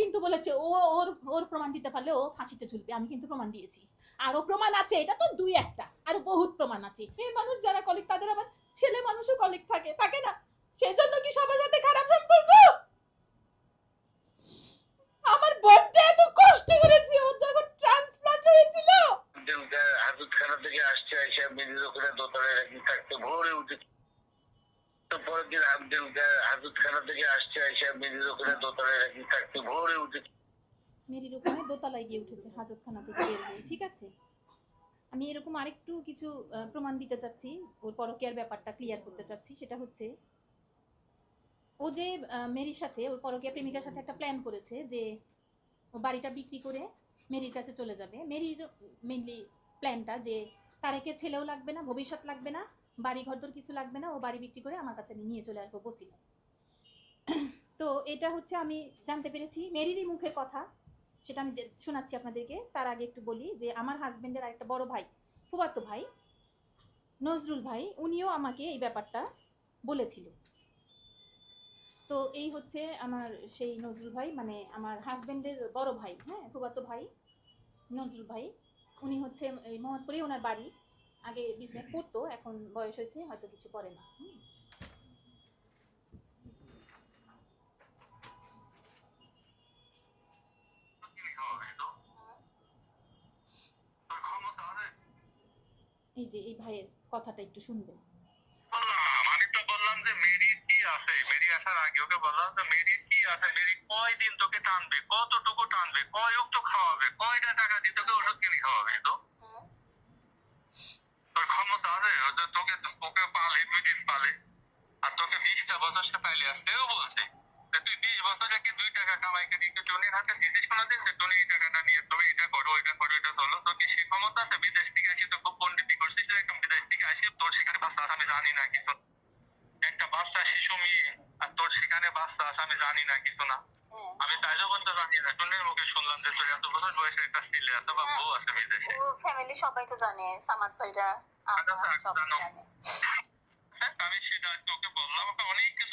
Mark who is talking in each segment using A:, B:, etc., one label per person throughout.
A: কিন্তু বলেছে, ও, ওর ওর প্রমাণ দিতে পারলে ও ফাঁসিতে ঝুলবে, আমি কিন্তু প্রমাণ দিয়েছি। আরও প্রমাণ আছে, এটা তো দুই একটা, আরও বহুত প্রমাণ আছে। মেয়ে মানুষ যারা কলিগ তাদের আবার ছেলে মানুষও কলিগ থাকে থাকে না? সেজন্য কি সবার সাথে খারাপ সম্পর্ক? আমার বোনটা এত কষ্ট করেছি, ওর যখন ট্রান্সপ্লান্ট হয়েছিল!
B: হাজতখানা থেকে আসছে, এসে মেরির ওখানে দোতলায় থাকতে ভোরে উঠে পরের দিন আব্দুল থেকে আসছে মেরির ওখানে দোতলায় রাখি থাকতে ভোরে
A: মেরির ওখানে দোতলায় গিয়ে উঠেছে থেকে ঠিক আছে? আমি এরকম আরেকটু কিছু প্রমাণ দিতে চাচ্ছি, ওর পরকীয়ার ব্যাপারটা ক্লিয়ার করতে চাচ্ছি, সেটা হচ্ছে, ও যে মেরির সাথে, ওর পরকীয়া প্রেমিকার সাথে একটা প্ল্যান করেছে যে, ও বাড়িটা বিক্রি করে মেরির কাছে চলে যাবে। মেরির মেনলি প্ল্যানটা যে, তারেকের ছেলেও লাগবে না, ভবিষ্যৎ লাগবে না বাড়ি ঘরদোর কিছু লাগবে না, ও বাড়ি বিক্রি করে আমার কাছে আমি নিয়ে চলে আসব বসিলে তো এটা হচ্ছে আমি জানতে পেরেছি, মেরিরই মুখের কথা, সেটা আমি শোনাচ্ছি আপনাদেরকে। তার আগে একটু বলি যে আমার হাজবেন্ডের আরেকটা বড় ভাই ফুবাতো ভাই, নজরুল ভাই, উনিও আমাকে এই ব্যাপারটা বলেছিল। তো এই হচ্ছে আমার সেই নজরুল ভাই মানে আমার হাজবেন্ডের বড় ভাই হ্যাঁ ফুবাতো ভাই, নজরুল ভাই। উনি হচ্ছে এই মোহাম্মদপুরে ওনার বাড়ি। আগে বিজনেস করতো, এখন বয়স হয়েছে, হয়তো কিছু করে না। এই যে, এই ভাইয়ের কথাটা একটু শুনবেন।
B: তো বললাম যে মেরির কি আছে মেরি আসার আগে ওকে বললাম যে মেরির কি আছে মেরি কয়দিন তোকে টানবে? কতটুকু টানবে? কয় তো খাওয়াবে? কয়টা টাকা দিয়ে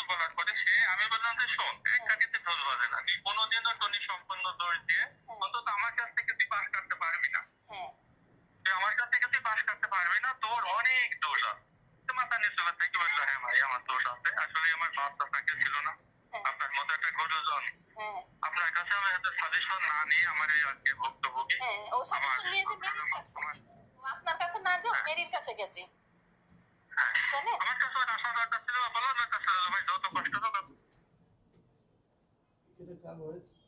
B: বলার পরে সে আমি বললাম যে শোন এক কাটিতে ঢোল বাজে না তুই কোনোদিনও টনি সম্পূর্ণ দোষ দিয়ে অন্তত আমার কাছ থেকে তুই পাশ কাটতে পারবি না।
C: হ্যাঁ।
B: তুই আমার কাছ থেকে তুই পাশ কাটতে পারবি না তোর অনেক দোষ আছে। মাথা নিচু করে থেকে বলল? হ্যাঁ ভাই আমার দোষ আছে। আসলে আমার বাচ্চা থাকে ছিল না।
C: হ্যাঁ।
B: আপনার মতো একটা গুরুজন
C: হ্যাঁ।
B: আপনার কাছে আমি একটা সাজেশন না নিয়ে আমার এই আজকে ভুক্তভোগী।
C: হ্যাঁ ও সাজেশন নিয়েছে মেরির কাছ আপনার কাছে না যাও মেরির কাছে গেছে।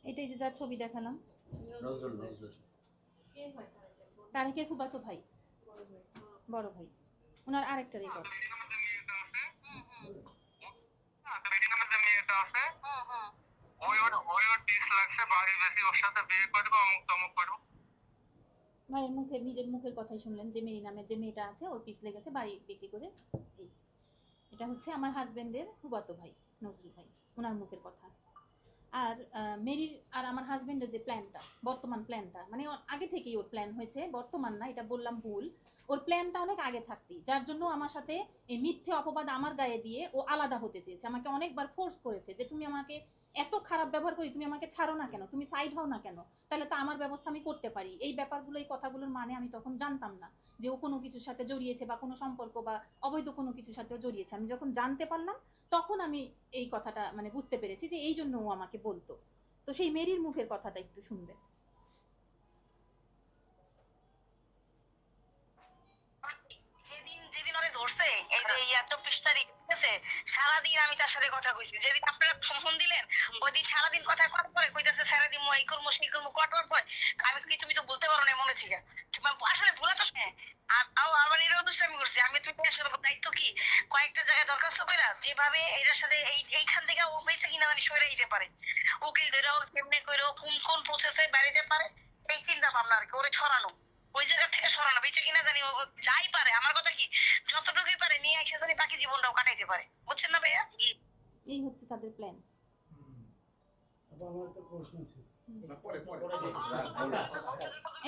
A: এটাই যে যার ছবি দেখালাম। তারেকের ফুবাতো ভাই? বড় ভাই। ওনার আরেকটা রেকর্ড
B: ওই ওর ওই ওর টিস লাগছে বাড়ি বেশি ওর সাথে বিয়ে করব অমুক তমুক করব।
A: ভাইয়ের মুখের নিজের মুখের কথাই শুনলেন যে মেরি নামের যে মেয়েটা আছে, ওর পিছ লেগেছে, বাড়ি বিক্রি করে এই। এটা হচ্ছে আমার হাজব্যান্ডের ফুবাতো ভাই, নজরুল ভাই ওনার মুখের কথা। আর মেরির আর আমার হাজব্যান্ডের যে প্ল্যানটা বর্তমান প্ল্যানটা মানে আগে থেকেই ওর প্ল্যান হয়েছে, বর্তমান না, এটা বললাম ভুল। ওর প্ল্যানটা অনেক আগে থাকতেই, যার জন্য আমার সাথে এই মিথ্যে অপবাদ আমার গায়ে দিয়ে ও আলাদা হতে চেয়েছে, আমাকে অনেকবার ফোর্স করেছে যে তুমি আমাকে এত খারাপ ব্যবহার করি তুমি আমাকে ছাড়ো না কেন, তুমি সাইড হও না কেন, তাহলে তো আমার ব্যবস্থা আমি করতে পারি। এই ব্যাপারগুলো, এই কথাগুলোর মানে আমি তখন জানতাম না যে ও কোনো কিছুর সাথে জড়িয়েছে বা কোনো সম্পর্ক বা অবৈধ কোনো কিছুর সাথেও জড়িয়েছে। আমি যখন জানতে পারলাম, তখন আমি এই কথাটা মানে বুঝতে পেরেছি যে এই জন্য ও আমাকে বলতো। তো সেই মেরির মুখের কথাটা একটু শুনবে।
D: আমি তার সাথে কথা কইছি। যেদিন আপনারা ফোন দিলেন ওই দিন সারাদিন কথা করার পরে কইতাছে, সারাদিন এই করব সেই করব কটার পর আমি কি, তুমি তো বলতে পারো না মনে থেকে। আসলে ভুলা তো হ্যাঁ আর আমার এরও দুষ্টামি করছি। আমি তুমি আসলে দায়িত্ব কি? কয়েকটা জায়গায় দরখাস্ত কইরা যেভাবে এটার সাথে এই এইখান থেকে ও বেঁচে কিনা মানে সরে দিতে পারে। উকিল ধরে হোক কেমনে করে কোন কোন প্রসেসে বেড়াইতে পারে এই চিন্তা ভাবনা আর কি ওরে ছড়ানো ওই জায়গা থেকে সরানো বেঁচে কিনা জানি ও যাই পারে আমার কথা কি যতটুকুই পারে নিয়ে এসে জানি বাকি জীবনটাও কাটাইতে পারে বুঝছেন না ভাইয়া
A: এই হচ্ছে তাদের প্ল্যান
E: আমার একটা প্রশ্ন ছিল।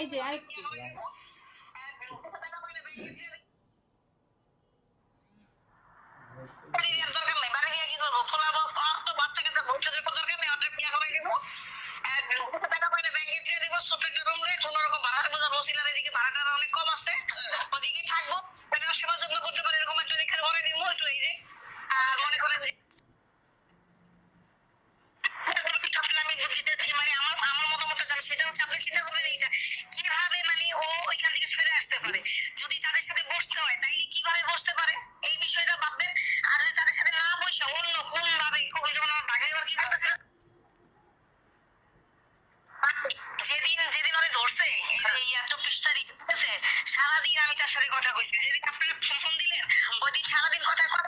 A: এই যে আরেকটু
D: বাড়ি কি করব? ফোলাবো ভবিষ্যতের দরকার নেই ওদের বিয়ে করে দিব এক করেন যে আপনার আমি বুঝতে মানে আমার আমার মতামত জানি সেটা হচ্ছে আপনি চিন্তা করবেন এইটা কীভাবে মানে ও ওইখান থেকে ফিরে আসতে পারে যদি তাদের সাথে বসতে হয় তাইলে কীভাবে বসতে পারে এই বিষয়টা ভাববেন আর যদি তাদের সাথে না বসে অন্য কোন ভাবে যেমন আমার বাগাই কি করতেছে যেদিন যেদিন ওরে ধরছে এই যে ইয়া চব্বিশ তারিখ ঠিক আছে সারাদিন আমি তার সাথে কথা কইছি যেদিন আপনারা ফর্ম দিলেন ওই দিন সারাদিন কথা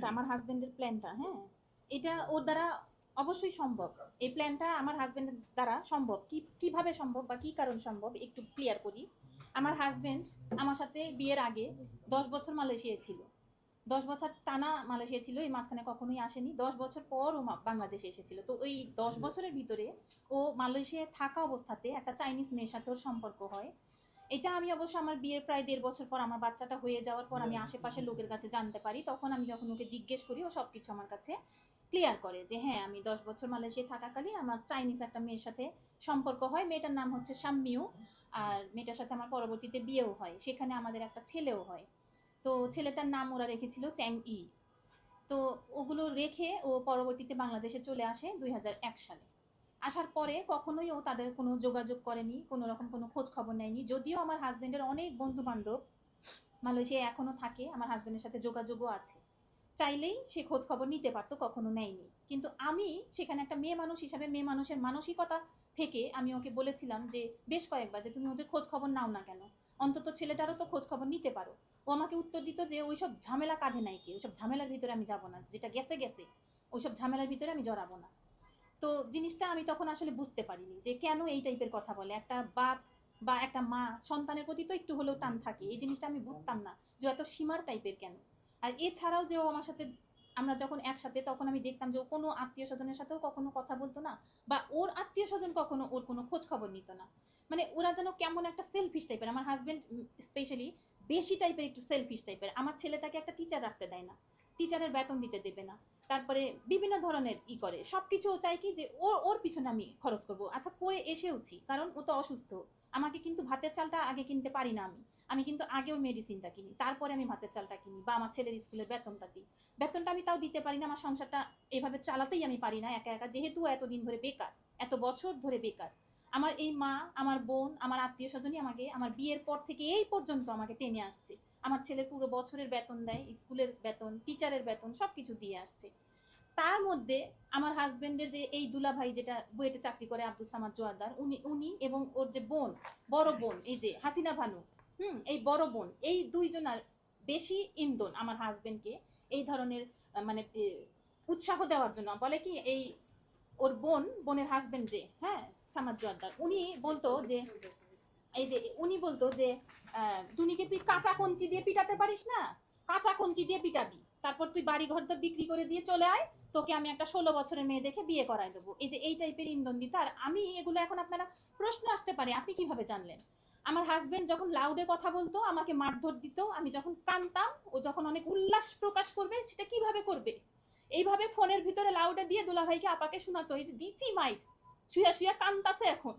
A: প্ল্যানটা আমার হাজবেন্ডের প্ল্যানটা হ্যাঁ? এটা ওর দ্বারা অবশ্যই সম্ভব। এই প্ল্যানটা আমার হাজবেন্ডের দ্বারা সম্ভব। কি কীভাবে সম্ভব বা কি কারণ সম্ভব একটু ক্লিয়ার করি। আমার হাজবেন্ড আমার সাথে বিয়ের আগে দশ বছর মালয়েশিয়ায় ছিল। দশ বছর টানা মালয়েশিয়া ছিল এই মাঝখানে কখনোই আসেনি। দশ বছর পর ও বাংলাদেশে এসেছিল। তো ওই দশ বছরের ভিতরে ও মালয়েশিয়ায় থাকা অবস্থাতে একটা চাইনিজ মেয়ের সাথে ওর সম্পর্ক হয়। এটা আমি অবশ্য আমার বিয়ের প্রায় দেড় বছর পর আমার বাচ্চাটা হয়ে যাওয়ার পর আমি আশেপাশের লোকের কাছে জানতে পারি তখন আমি যখন ওকে জিজ্ঞেস করি ও সব কিছু আমার কাছে ক্লিয়ার করে যে হ্যাঁ আমি দশ বছর মালয়েশিয়া থাকাকালীন আমার চাইনিজ একটা মেয়ের সাথে সম্পর্ক হয়। মেয়েটার নাম হচ্ছে শাম্মিউ আর মেয়েটার সাথে আমার পরবর্তীতে বিয়েও হয়। সেখানে আমাদের একটা ছেলেও হয়। তো ছেলেটার নাম ওরা রেখেছিল চ্যাং ই। তো ওগুলো রেখে ও পরবর্তীতে বাংলাদেশে চলে আসে দুই হাজার এক সালে। আসার পরে কখনোই ও তাদের কোনো যোগাযোগ করেনি, কোনো রকম কোনো খোঁজ খবর নেয়নি। যদিও আমার হাজব্যান্ডের অনেক বন্ধু বান্ধব মালয়েশিয়ায় এখনও থাকে, আমার হাজব্যান্ডের সাথে যোগাযোগও আছে। চাইলেই সে খোঁজ খবর নিতে পারতো, কখনো নেয়নি। কিন্তু আমি সেখানে একটা মেয়ে মানুষ হিসাবে, মেয়ে মানুষের মানসিকতা থেকে আমি ওকে বলেছিলাম যে, বেশ কয়েকবার যে তুমি ওদের খোঁজ খবর নাও না কেন? অন্তত ছেলেটারও তো খোঁজ খবর নিতে পারো। ও আমাকে উত্তর দিত যে, ওইসব ঝামেলা কাঁধে নাই কি? ওইসব ঝামেলার ভিতরে আমি যাব না। যেটা গেছে গেছে। ওইসব ঝামেলার ভিতরে আমি জড়াবো না। তো জিনিসটা আমি তখন আসলে বুঝতে পারিনি যে কেন এই টাইপের কথা বলে। একটা বাপ বা একটা মা সন্তানের প্রতি তো একটু হলেও টান থাকে। এই জিনিসটা আমি বুঝতাম না যে এত সীমার টাইপের কেন। আর এছাড়াও যে ও আমার সাথে আমরা যখন একসাথে তখন আমি দেখতাম যে ও কোনো আত্মীয় স্বজনের সাথেও কখনো কথা বলতো না বা ওর আত্মীয় স্বজন কখনো ওর কোনো খোঁজ খবর নিত না। মানে ওরা যেন কেমন একটা সেলফিশ টাইপের আমার হাজব্যান্ড স্পেশালি বেশি টাইপের একটু সেলফিশ টাইপের আমার ছেলেটাকে একটা টিচার রাখতে দেয় না। টিচারের বেতন দিতে দেবে না। তারপরে বিভিন্ন ধরনের ই করে। সব কিছু চাই কি যে ওর ওর পিছনে আমি খরচ করব। আচ্ছা করে এসেওছি কারণ ও তো অসুস্থ। আমাকে কিন্তু ভাতের চালটা আগে কিনতে পারি না আমি। আমি কিন্তু আগেও মেডিসিনটা কিনি, তারপরে আমি ভাতের চালটা কিনি বা আমার ছেলের স্কুলের বেতনটা দিই। বেতনটা আমি তাও দিতে পারি না, আমার সংসারটা এভাবে চালাতেই আমি পারি না, একা একা। যেহেতু এতদিন ধরে বেকার, এত বছর ধরে বেকার। আমার এই মা, আমার বোন, আমার আত্মীয় স্বজনই আমাকে, আমার বিয়ের পর থেকে এই পর্যন্ত আমাকে টেনে আসছে। আমার ছেলের পুরো বছরের বেতন দেয়, স্কুলের বেতন টিচারের বেতন সব কিছু দিয়ে আসছে। তার মধ্যে আমার হাজবেন্ডের যে এই দুলাভাই যেটা বুয়েটে চাকরি করে আব্দুল সামাদ জোয়ারদার, উনি উনি এবং ওর যে বোন, বড় বোন, এই যে হাসিনা ভানু, হুম, এই বড় বোন, এই দুইজনার বেশি ইন্ধন আমার হাজবেন্ডকে এই ধরনের মানে উৎসাহ দেওয়ার জন্য। বলে কি, এই ওর বোন, বোনের হাজবেন্ড যে হ্যাঁ সামাদ জোয়ারদার, উনি বলতো যে এই যে উনি বলতো যে টুনিকে তুই কাঁচা কঞ্চি দিয়ে পিটাতে পারিস না, কাঁচা কঞ্চি দিয়ে পিটাবি। তারপর তুই বাড়ি ঘর তো বিক্রি করে দিয়ে চলে আয়, তোকে আমি একটা ষোলো বছরের মেয়ে দেখে বিয়ে করায় দেবো। এই যে এই টাইপের ইন্ধন দিত আর আমি এগুলো এখন আপনারা প্রশ্ন আসতে পারে, আপনি কীভাবে জানলেন? আমার হাজবেন্ড যখন লাউডে কথা বলতো, আমাকে মারধর দিত, আমি যখন কানতাম, ও যখন অনেক উল্লাস প্রকাশ করবে, সেটা কীভাবে করবে? এইভাবে ফোনের ভিতরে লাউডে দিয়ে দুলাভাইকে আপাকে শোনাতো। এই যে দিছি মাইর, শুয়া শুয়া কান্তাছে এখন।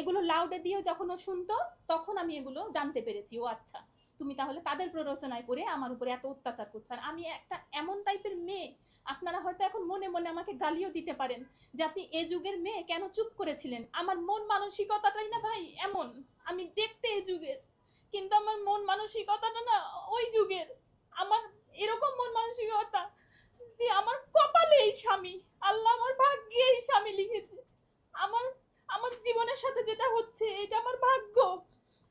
A: এগুলো লাউডে দিয়ে যখন ও শুনতো, তখন আমি এগুলো জানতে পেরেছি। ও আচ্ছা তুমি তাহলে তাদের প্ররোচনায় পড়ে আমার উপরে এত অত্যাচার করছ। আর আমি একটা এমন টাইপের মেয়ে, আপনারা হয়তো এখন মনে মনে আমাকে গালিও দিতে পারেন যে আপনি এ যুগের মেয়ে, কেন চুপ করেছিলেন? আমার মন মানসিকতাটাই না ভাই এমন। আমি দেখতে এ যুগের, কিন্তু আমার মন মানসিকতাটা না ওই যুগের। আমার এরকম মন মানসিকতা যে আমার কপালে এই স্বামী, আল্লাহ আমার ভাগ্যে এই স্বামী লিখেছে। আমার আমার জীবনের সাথে যেটা হচ্ছে, এটা আমার ভাগ্য।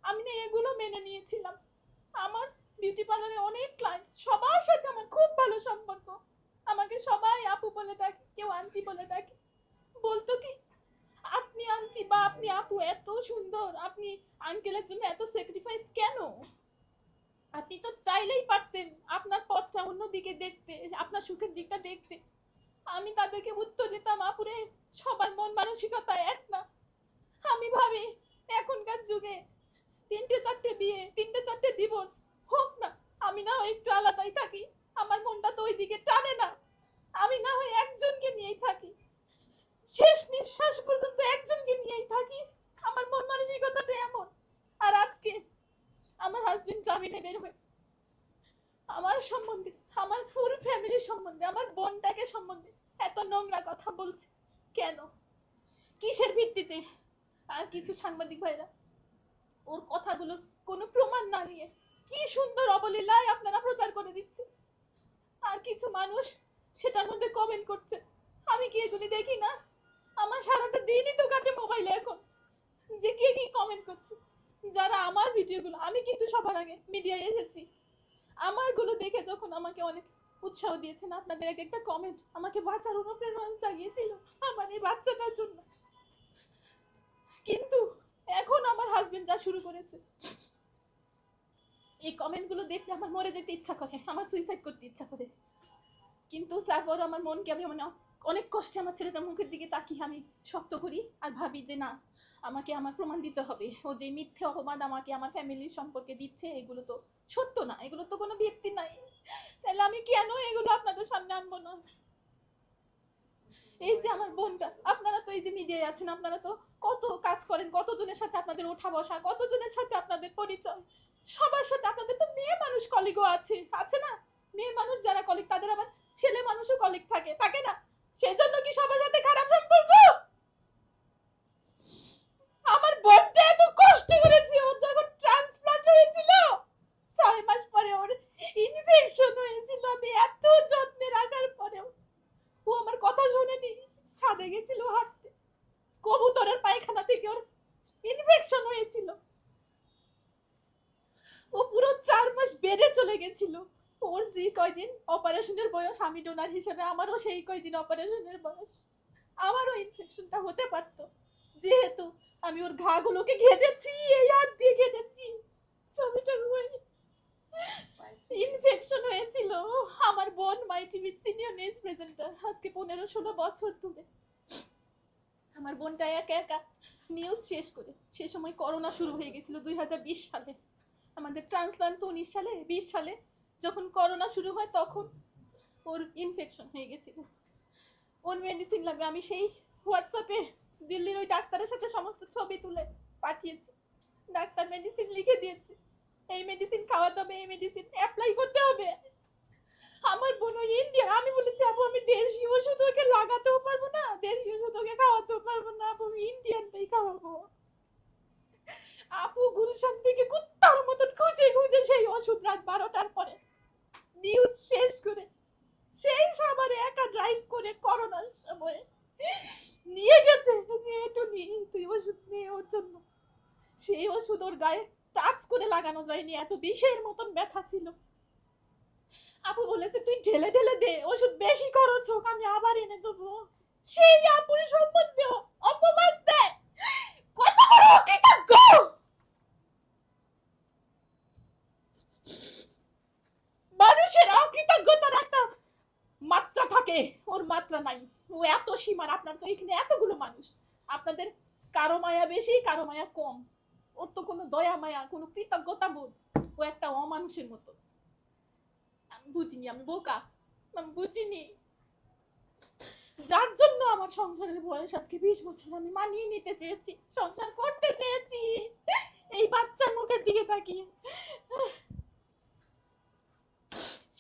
A: আমি না এগুলো মেনে নিয়েছিলাম। আমার বিউটি পার্লারে অনেক ক্লায়েন্ট সবার সাথে আমার খুব ভালো সম্পর্ক। আমাকে সবাই আপু বলে ডাকে, কেউ আন্টি বলে ডাকে। বলতো কি, আপনি আন্টি বা আপনি আপু এত সুন্দর, আপনি আঙ্কেলের জন্য এত স্যাক্রিফাইস কেন? আপনি তো চাইলেই পারতেন আপনার পথটা অন্যদিকে দেখতে, আপনার সুখের দিকটা দেখতে। আমি তাদেরকে উত্তর দিতাম, আপুরে, সবার মন মানসিকতা এক না। আমি ভাবি, এখনকার যুগে তিনটে চারটে বিয়ে, তিনটে চারটে ডিভোর্স হোক না, আমি না হয় একটু আলাদাই থাকি, আমার মনটা তো ওইদিকে টানে না। আমি না হয় একজনকে নিয়েই থাকি, শেষ নিঃশ্বাস পর্যন্ত একজনকে নিয়েই থাকি, আমার মন মানসিকতাটা এমন। আর আজকে আমার হাজবেন্ড জামিনে বের হয়ে, আমার সম্বন্ধে, আমার ফুল ফ্যামিলির সম্বন্ধে, আমার বোনটাকে সম্বন্ধে এত নোংরা কথা বলছে। কেন? কিসের ভিত্তিতে? আর কিছু সাংবাদিক ভাইরা, ওর কথাগুলোর কোনো প্রমাণ না নিয়ে কি সুন্দর অবলীলায় আপনারা প্রচার করে দিচ্ছে। আর কিছু মানুষ সেটার মধ্যে কমেন্ট করছে। আমি কি এগুলি দেখি না? আমার সারাটা দিনই তো কাটে মোবাইলে এখন। যে কে কি কমেন্ট করছে? যারা আমার ভিডিওগুলো, আমি কিন্তু সবার আগে মিডিয়ায় এসেছি। আমারগুলো দেখে যখন আমাকে অনেক উৎসাহ দিয়েছেন আপনাদের এক একটা কমেন্ট আমাকে বাঁচার অনুপ্রেরণা জাগিয়েছিল আমার এই বাচ্চাটার জন্য। কিন্তু এখন আমার হাজবেন্ড যা শুরু করেছে, এই কমেন্টগুলো দেখলে আমার মরে যেতে ইচ্ছা করে, আমার সুইসাইড করতে ইচ্ছা করে। কিন্তু তারপর আমার মনকে আমি মানে অনেক কষ্টে আমার ছেলেটার মুখের দিকে তাকিয়ে আমি শক্ত করি আর ভাবি যে না, আমাকে আমার প্রমাণ দিতে হবে। ও যে মিথ্যে অপবাদ আমাকে আমার ফ্যামিলির সম্পর্কে দিচ্ছে, এগুলো তো সত্য না, এগুলো তো কোনো ভিত্তি নাই। তাহলে আমি কেন এগুলো আপনাদের সামনে আনব না? এই যে আমার বোনটা, আপনারা তো এই যে মিডিয়ায় আছেন, আপনারা তো কত কাজ করেন, কতজনের সাথে আপনাদের ওঠা বসা, কতজনের সাথে আপনাদের পরিচয়? সবার সাথে আপনাদের তো মেয়ে মানুষ কলিগও আছে আছে না? মেয়ে মানুষ যারা কলিগ তাদের আবার ছেলে মানুষও কলিগ থাকে থাকে না? সেজন্য কি সবার সাথে খারাপ সম্পর্ক? আমার বোনটা এত কষ্ট করেছে, ওর যখন ট্রান্সপ্লান্ট হয়েছিল, ছয় মাস পরে ওর ইনফেকশন হয়েছিল, আমি এত যত্নে রাখার পরেও ও আমার কথা শোনেনি, ছাদে গেছিল হাঁটতে। কবুতরের পায়খানা থেকে ওর ইনফেকশন হয়েছিল। ও পুরো চার মাস বেডে চলে গেছিল। যে কয়দিন অপারেশনের বয়স, আমি ডোনার হিসেবে আমারও সেই কয়দিন অপারেশনের বয়স। আমারও ইনফেকশনটা হতে পারতো। যেহেতু আমি ওর ঘাগুলোকে ঘেটেছি, এই হাত দিয়ে ঘেটেছি, ছবিটা ইনফেকশন হয়েছিল। আমার বোন মাই টিভির সিনিয়র নিউজ প্রেজেন্টার আজকে পনেরো ষোলো বছর ধরে। আমার বোনটা একা একা নিউজ শেষ করে। সে সময় করোনা শুরু হয়ে গেছিল দুই হাজার বিশ সালে। আমাদের ট্রান্সপ্লান্ট উনিশ সালে, বিশ সালে। যখন করোনা শুরু হয় তখন ওর ইনফেকশন হয়ে গেছিল। ওর মেডিসিন লাগবে। আমি সেই হোয়াটসঅ্যাপে দিল্লির ওই ডাক্তারের সাথে সমস্ত ছবি তুলে পাঠিয়েছি। ডাক্তার মেডিসিন লিখে দিয়েছে। এই মেডিসিন খাওয়াতে হবে, এই মেডিসিন অ্যাপ্লাই করতে হবে। আমার বোন ওই ইন্ডিয়ান আমি বলেছি আপু আমি দেশি ওষুধ ওকে লাগাতেও পারব না, দেশি ওষুধ ওকে খাওয়াতেও পারব না আপু আমি ইন্ডিয়ানটাই খাওয়াবো। আপু গুলশান থেকে কুত্তার মতন খুঁজে খুঁজে সেই ওষুধ রাত বারোটার পরে নিউজ শেষ করে, সেই সাবারে একা ড্রাইভ করে করোনার সময় নিয়ে গেছে। একটু নিয়ে তুই ওষুধ নিয়ে ওর জন্য। সেই ওষুধ ওর গায়ে টাচ করে লাগানো যায়নি, এত বিষের মতন ব্যথা ছিল। আপু বলেছে, তুই ঢেলে ঢেলে দে, ওষুধ বেশি খরচ হোক, আমি আবার এনে দেবো। সেই আপুর সম্বন্ধে অপমান দেয়। কত বড় অকৃতজ্ঞ মানুষের অকৃতজ্ঞতার একটা ওর মাত্রা নাই। ও এত সীমার, আপনার তো এখানে এতগুলো মানুষ। আপনাদের কারও মায়া বেশি, কারও মায়া কম। ওর তো কোনো দয়া মায়া, কোনো কৃতজ্ঞতা বোধ। ও একটা অমানুষের মতো। আমি বুঝিনি, আমি বোকা। আমি বুঝিনি। যার জন্য আমার সংসারের বয়স আজকে বিশ বছর, আমি মানিয়ে নিতে চেয়েছি, সংসার করতে চেয়েছি। এই বাচ্চার মুখের দিকে তাকিয়ে।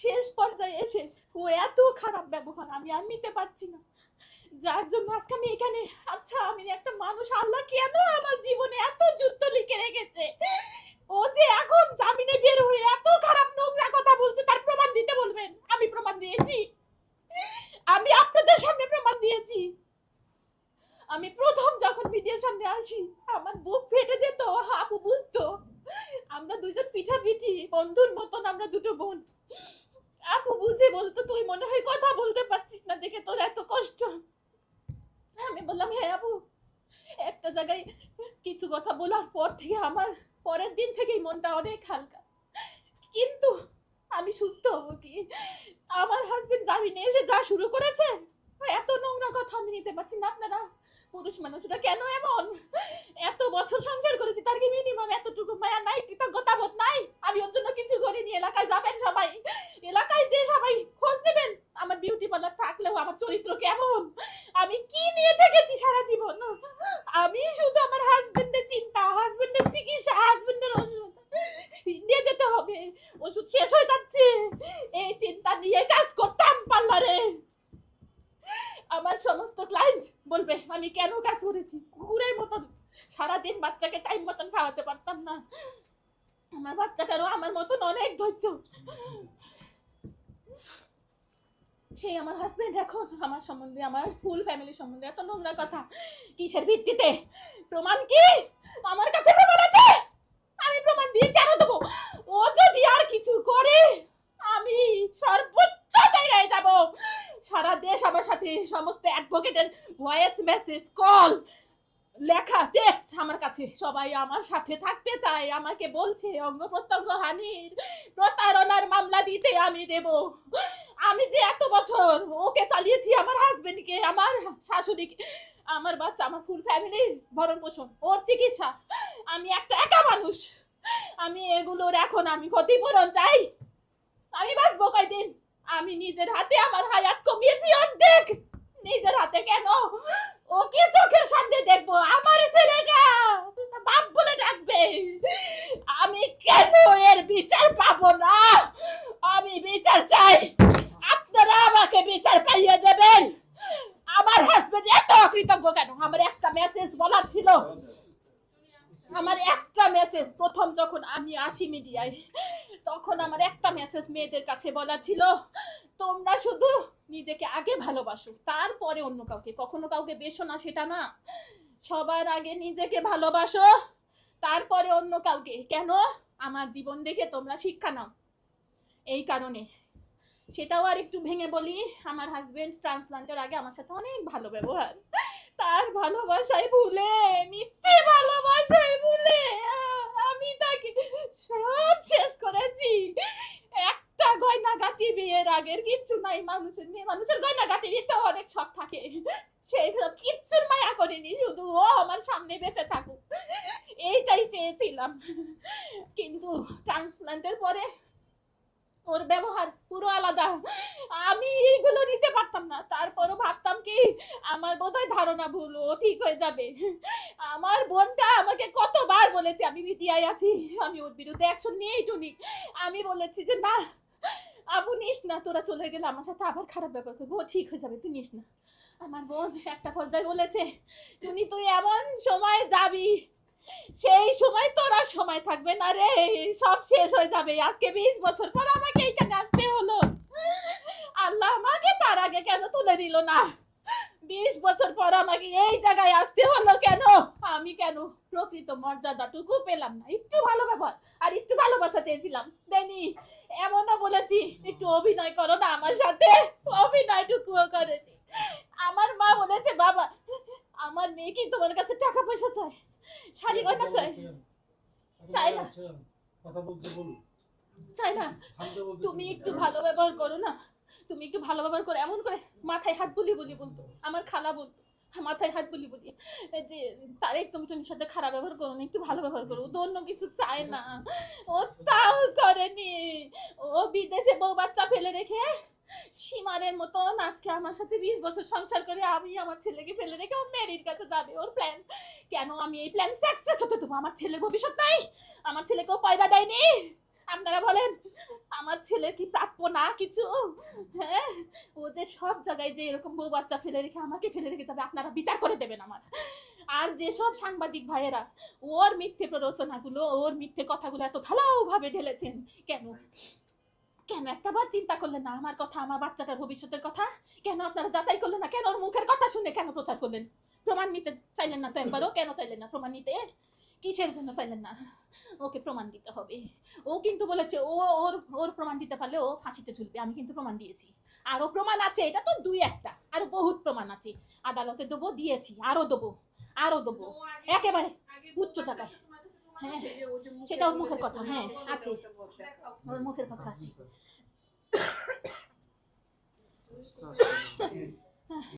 A: শেষ পর্যায়ে এসে ও এত খারাপ ব্যবহার আমি আর নিতে পারছি না। যার জন্য আজকে আমি এখানে আচ্ছা আমি একটা মানুষ, আল্লাহ কেন আমার জীবনে এত যুদ্ধ লিখে রেখেছে? ও যে এখন জামিনে বের হয়ে এত খারাপ নোংরা কথা বলছে, তার প্রমাণ দিতে বলবেন? আমি প্রমাণ দিয়েছি। আমি আপনাদের সামনে প্রমাণ দিয়েছি। আমি প্রথম যখন মিডিয়ার সামনে আসি, আমার বুক ফেটে যেত, আপু বুঝতো। আমরা দুজন পিঠাপিঠি, বন্ধুর মতন আমরা দুটো বোন। আপু বুঝে বলতো তুই মনে হয় কথা বলতে পারছিস না দেখে তোর এত কষ্ট। আমি বললাম হ্যাঁ আপু একটা জায়গায় কিছু কথা বলার পর থেকে আমার পরের দিন থেকেই মনটা অনেক হালকা। কিন্তু আমি সুস্থ হব কি? আমার হাজবেন্ড জামিনে এসে যা শুরু করেছে এত নোংরা কথা আমি নিতে পারছি না, আপনারা পুরুষ মানুষরা কেন এমন? এত বছর সংসার করেছি, তার কি মিনিমাম এতটুকু মায়া নাই কৃতজ্ঞতা বোধ নাই? আমি ওর জন্য কিছু করিনি, এলাকায় যাবেন সবাই। এলাকায় যে সবাই খোঁজ নেবেন, আমার বিউটি পার্লার থাকলেও আমার চরিত্র কেমন? আমি কি নিয়ে থেকেছি সারা জীবন? আমি শুধু আমার হাজবেন্ডের চিন্তা হাজবেন্ডের চিকিৎসা হাজবেন্ডের ওষুধ। নিয়ে যেতে হবে, ওষুধ শেষ হয়ে যাচ্ছে। এই চিন্তা নিয়ে কাজ করতাম পার্লারে আমার সমস্ত ক্লায়েন্ট বলবে, আমি কেন কাজ করেছি? কুকুরের মতন সারাদিন বাচ্চাকে টাইম মতন খাওয়াতে পারতাম না। আমার বাচ্চাটারও আমার মতন অনেক ধৈর্য। সেই আমার হাজবেন্ড এখন আমার সম্বন্ধে, আমার ফুল ফ্যামিলি সম্বন্ধে এত নোংরা কথা। কিসের ভিত্তিতে? প্রমাণ কি? আমার কাছে প্রমাণ আছে? আমি প্রমাণ দিয়ে চারো দেবো। ও যদি আর কিছু করে, আমি সর্বোচ্চ জায়গায় যাব। সারা দেশ আমার সাথে সমস্ত অ্যাডভোকেটের ভয়েস মেসেজ কল লেখা টেক্সট আমার কাছে। সবাই আমার সাথে থাকতে চায়, আমাকে বলছে, অঙ্গ প্রত্যঙ্গ হানির প্রতারণার মামলা দিতে আমি দেব। আমি যে এত বছর ওকে চালিয়েছি, আমার হাজবেন্ডকে আমার শাশুড়িকে, আমার বাচ্চা, আমার ফুল ফ্যামিলি ভরণ পোষণ, ওর চিকিৎসা। আমি একটা একা মানুষ। আমি এগুলোর এখন আমি ক্ষতিপূরণ চাই। আমি বাঁচবো কয়দিন? আমি নিজের হাতে আমার হায়াত কমিয়েছি অর্ধেক। নিজের হাতে কেন? ওকে চোখের সামনে দেখব, আমার ছেলেটা বাপ বলে ডাকবে। আমি কেন এর বিচার পাবো না? আমি বিচার চাই। আপনারা আমাকে বিচার পাইয়ে দেবেন। আমার হাজবেন্ড এত অকৃতজ্ঞ কেন? আমার একটা মেসেজ বলার ছিল। আমার একটা মেসেজ প্রথম যখন আমি আসি মিডিয়ায় তখন আমার একটা মেসেজ মেয়েদের কাছে বলা ছিল, তোমরা শুধু নিজেকে আগে ভালোবাসো, তারপরে অন্য কাউকে, কখনো কাউকে বেশো না সেটা না। সবার আগে নিজেকে ভালোবাসো, তারপরে অন্য কাউকে। কেন? আমার জীবন দেখে তোমরা শিক্ষা নাও। এই কারণে। সেটাও আর একটু ভেঙে বলি, আমার হাজবেন্ড ট্রান্সপ্লান্টের আগে আমার সাথে অনেক ভালো ব্যবহার। তার ভালোবাসায় ভুলে, মিথ্যে ভালোবাসায় ভুলে আহ, আমি তাকে সব শেষ করেছি। একটা গয়না গাটি বিয়ের আগের কিচ্ছু নাই মানুষের মেয়ে মানুষের গয়না গাটি নিতে অনেক শখ থাকে। সেই সব কিচ্ছুর মায়া করিনি শুধু ও আমার সামনে বেঁচে থাকুক। এইটাই চেয়েছিলাম। কিন্তু ট্রান্সপ্লান্টের পরে ওর ব্যবহার পুরো আলাদা। আমি এইগুলো নিতে পারতাম না। তারপরও ভাবতাম কি, আমার বোধহয় ধারণা ভুল, ও ঠিক হয়ে যাবে। আমার বোনটা আমাকে কতবার বলেছে, আমি মিডিয়ায় আছি, আমি ওর বিরুদ্ধে অ্যাকশন নিয়েই টুনি আমি বলেছি যে, না, আপু নিস না, তোরা চলে গেলে আমার সাথে আবার খারাপ ব্যাপার করব, ও ঠিক হয়ে যাবে, তুই নিস না। আমার বোন একটা পর্যায়ে বলেছে টুনি তুই এমন সময় যাবি সেই সময় তোরা সময় থাকবে না রে। সব শেষ হয়ে যাবে। আজকে বিশ বছর পর আমাকে এইখানে আসতে হলো। আল্লাহ আমাকে তার আগে কেন তুলে দিল না? বিশ বছর পর আমাকে এই জায়গায় আসতে হলো কেন? আমি কেন প্রকৃত মর্যাদাটুকু পেলাম না? একটু ভালো ব্যবহার আর একটু ভালোবাসা চেয়েছিলাম। দেনি, এমনও বলেছি, একটু অভিনয় করো না আমার সাথে। অভিনয়টুকুও করেনি। আমার মা বলেছে, বাবা, আমার মেয়ে কি তোমার কাছে টাকা পয়সা চায়? শাড়ি গয়না চায় চায় না।
E: কথা বলতে বলুন।
A: চায় না। তুমি একটু ভালো ব্যবহার করো না। তুমি একটু ভালো ব্যবহার করো এমন করে মাথায় হাত বুলি বুলি বলতো। আমার খালা বলতো মাথায় হাত বুলি বুলি যে তারেক তুমি টুনির সাথে খারাপ ব্যবহার করো না একটু ভালো ব্যবহার করো ও তো অন্য কিছু চায় না। ও তাও করেনি। ও বিদেশে বউ বাচ্চা ফেলে রেখে সীমারের মতন আজকে আমার সাথে বিশ বছর সংসার করে আমি আমার ছেলেকে ফেলে রেখে ওর মেরির কাছে যাবে ওর প্ল্যান কেন আমি এই প্ল্যান সাকসেস হতে দেবো? আমার ছেলের ভবিষ্যৎ নাই। আমার ছেলেকেও পয়দা দেয়নি। আপনারা বলেন, আমার ছেলের কি প্রাপ্য না কিছু? হ্যাঁ? ও যে সব জায়গায় যে এরকম বউ বাচ্চা ফেলে রেখে আমাকে ফেলে রেখে যাবে, আপনারা বিচার করে দেবেন আমার। আর যেসব সাংবাদিক ভাইয়েরা, ওর মিথ্যে প্ররোচনাগুলো, ওর মিথ্যে কথাগুলো এত ভালোভাবে ঢেলেছেন, কেন? কেন একটাবার চিন্তা করলেন না আমার কথা আমার বাচ্চাটার ভবিষ্যতের কথা? কেন আপনারা যাচাই করলেন না? কেন ওর মুখের কথা শুনে কেন প্রচার করলেন? প্রমাণ নিতে চাইলেন না তো একবারও? কেন চাইলেন না প্রমাণ নিতে? কিসের জন্য চাইলেন না? ওকে প্রমাণ দিতে হবে। ও কিন্তু বলেছে ও ওর ওর প্রমাণ দিতে পারলে ও ফাঁসিতে ঝুলবে। আমি কিন্তু প্রমাণ দিয়েছি। আরও প্রমাণ আছে এটা তো দুই একটা। আরও বহুত প্রমাণ আছে। আদালতে দেবো দিয়েছি। আরও দেবো। আরও দেবো। একেবারে উচ্চ টাকায়। হ্যাঁ সেটা ওর মুখের কথা হ্যাঁ আছে। ওর মুখের কথা আছে.